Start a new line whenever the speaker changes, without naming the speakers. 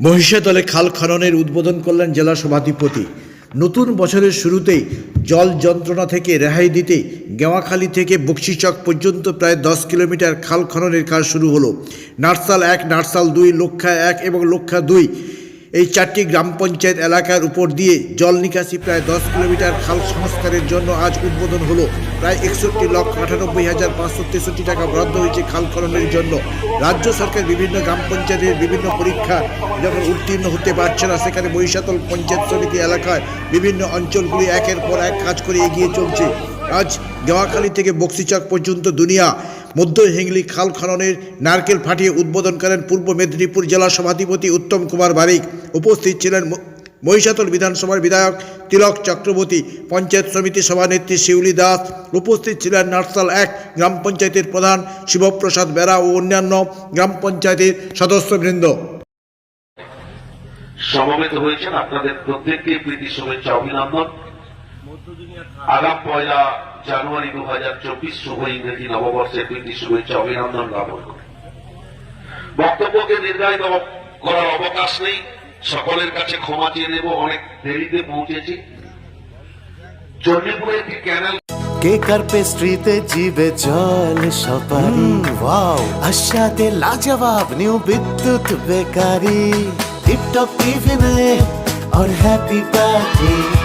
মহিষাদলে খাল খননের উদ্বোধন করলেন জেলা সভাধিপতি। নতুন বছরের শুরুতেই জল যন্ত্রণা থেকে রেহাই দিতে গেওয়াখালী থেকে বক্সিচক পর্যন্ত প্রায় দশ কিলোমিটার খাল খননের কাজ শুরু হলো। নার্সাল এক নার্সাল দুই, লক্ষা এক এবং লক্ষা দুই এই চারটি গ্রাম পঞ্চায়েত এলাকার উপর দিয়ে জল নিকাশি প্রায় দশ কিলোমিটার খাল সংস্কারের জন্য আজ উদ্বোধন হলো। প্রায় একষট্টি লক্ষ আটানব্বই হাজার পাঁচশো তেষট্টি টাকা বরাদ্দ হয়েছে খাল খননের জন্য। রাজ্য সরকার বিভিন্ন গ্রাম পঞ্চায়েতের বিভিন্ন পরীক্ষা যখন উত্তীর্ণ হতে পারছে না, সেখানে বৈশাতল পঞ্চায়েত সমিতি এলাকায় বিভিন্ন অঞ্চলগুলি একের পর এক কাজ করে এগিয়ে চলছে। আজ দেওয়াখালী থেকে বক্সিচক পর্যন্ত দুনিয়া মধ্য হিংলি খাল খননের নারকেল ফাটিয়ে উদ্বোধন করেন পূর্ব মেদিনীপুর জেলা সভাধিপতি উত্তম কুমার বারিক। উপস্থিত ছিলেন মহিষাতল বিধানসভার বিধায়ক তিলক চক্রবর্তী, পঞ্চায়েত সমিতি সভানেত্রী শিউলি দাস, উপস্থিত ছিলেন নার্সাল এক গ্রাম পঞ্চায়েতের প্রধান শিবপ্রসাদ বেরা ও অন্যান্য গ্রাম পঞ্চায়েতের সদস্যবৃন্দ।
সমবেত হয়েছেন আপনাদের প্রত্যেককে প্রীতি, শুভেচ্ছা, অভিনন্দন। আগাম পয়লা জানুয়ারি দু হাজার চব্বিশ শুভ ইংরেজি নববর্ষের প্রীতি শুভেচ্ছা অভিনন্দন জ্ঞাপন করি বক্তব্যকে নির্ধারিত করার অবকাশ নেই সকলের কাছে ক্ষমা চেয়ে নেব অনেক দেরিতে পৌঁছেছি চণ্ডীপুরে একটি ক্যানেল
কেকার পেস্ট্রিতে জিবে জল সপারি ওয়াও আশাতে লাজবাব নিউ বিদ্যুৎ বেকারি টিপটপ টিফিনে और हैप्पी पार्टी